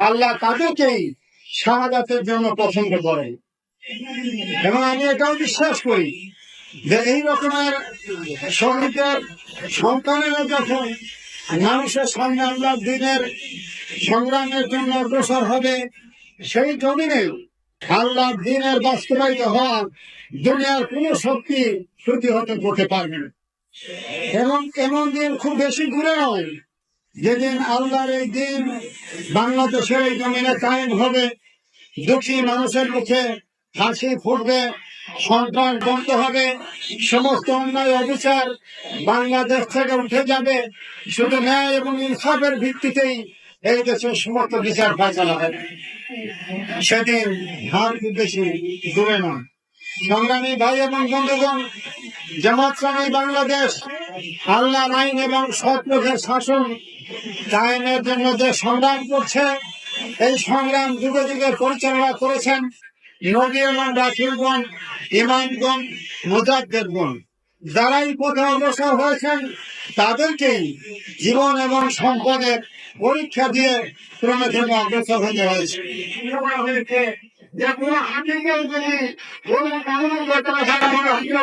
আল্লাহ তাদেরকেই শাহাদাতের জন্য পছন্দ করে। এবং আমি এটাও বিশ্বাস করি যে এই রকমের শহীদের সন্তানেরা যখন মানুষের সামনে আল্লাহ দিনের সংগ্রামের জন্য অগ্রসর হবে, সেই জমিনে আল্লাহ দিনের বাস্তবায়িত হওয়ার দুনিয়ার কোন শক্তি প্রতিহত করতে পারবে এবং এমন দিন খুব বেশি দূরে নয় যেদিন আল্লাহর এই দিন বাংলাদেশের এই জমিনে কায়েম হবে, দুঃখী মানুষের মুখে হাসি ফুটবে, সন্ত্রাস বন্ধ হবে, সমস্ত অন্যায় অবিচার বাংলাদেশ থেকে উঠে যাবে। শুধু ন্যায় এবং ইনসাফের ভিত্তিতেই এই দেশের সমস্ত বিচার ফাইসলা হবে। সেদিন হার বেশি দূরে নয় সংগ্রামী ভাই এবং বন্ধুগণ, জামাত বাংলাদেশ আল্লাহ আইন এবং সৎ শাসন কায়েমের জন্য যে সংগ্রাম করছে, এই সংগ্রাম যুগে যুগে পরিচালনা করেছেন মুজাদ্দেরগণ পথে অগ্রসর হয়েছেন, তাদেরকেই জীবন এবং সম্পদের পরীক্ষা দিয়ে ক্রমে ক্রমে অগ্রসর হতে হয়েছে। যে কোনো যদি কোনো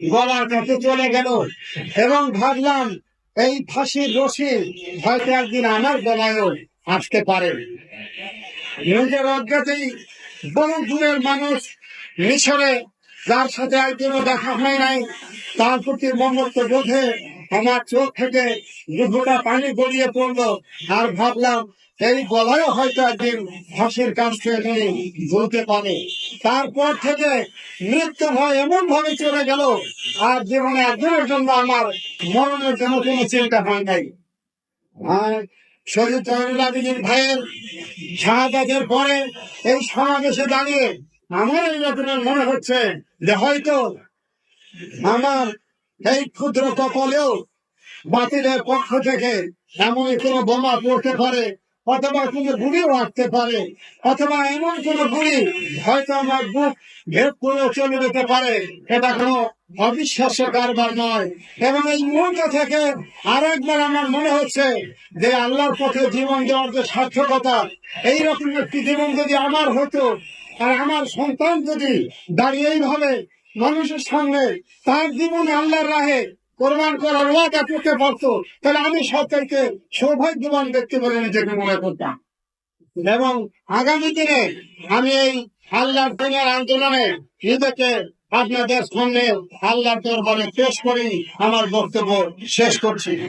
গলার কাছে চলে গেল। এবং ভাবলাম, এই ফাঁসির রশি হয়তো একদিন আমার গলায়ও আসতে পারে। নিজের অজ্ঞাতেই বহু দূরের মানুষ মিশরে, যার সাথে একদিনও দেখা হয় নাই, তার প্রতি মমত্ব বোধে আমার চোখ থেকে দুপুরা পানি গড়িয়ে পড়ল। আর ভাবলাম এই গলায়ও হয়তো একদিন ফাঁসির কাছ থেকে বলতে পারে তারপর থেকে মৃত্যু ভয় এমন ভাবে চলে গেল, আর জীবনে একদিনের জন্য আমার মরণের জন্য কোনো চিন্তা হয় নাই। আর শহীদ আবিদিন ভাইয়ের শাহাদাতের পরে এই সমাবেশে দাঁড়িয়ে আমার এই রকমের মনে হচ্ছে যে হয়তো আমার এই ক্ষুদ্র কপালেও বাতিলের পক্ষ থেকে এমনই কোনো বোমা পড়তে পারে অথবা কোনো গুলিও আসতে পারে অথবা এমন কোনো গুলি হয়তো আমার বুক ভেদ করে চলে যেতে পারে। এটা কোনো অবিশ্বাস্য কারবার নয়। এবং এই মুহূর্ত থেকে আর একবার আমার মনে হচ্ছে যে আল্লাহর পথে জীবন দেওয়ার যে সার্থকতা, এইরকম একটি জীবন যদি আমার হতো, আর আমার সন্তান যদি দাঁড়িয়ে এইভাবে মানুষের সঙ্গে তার জীবনে আল্লাহর রাহে কোরবান করার ওয়াদা করতে পারতো, তাহলে আমি সরকারকে সৌভাগ্যবান ব্যক্তি বলে নিজেকে মনে করতাম। এবং আগামী দিনে আমি এই আল্লাহর দিনের আন্দোলনে নিজেকে আপনাদের সামনে আল্লাহর দরবারে পেশ করি, আমার বক্তব্য শেষ করছি।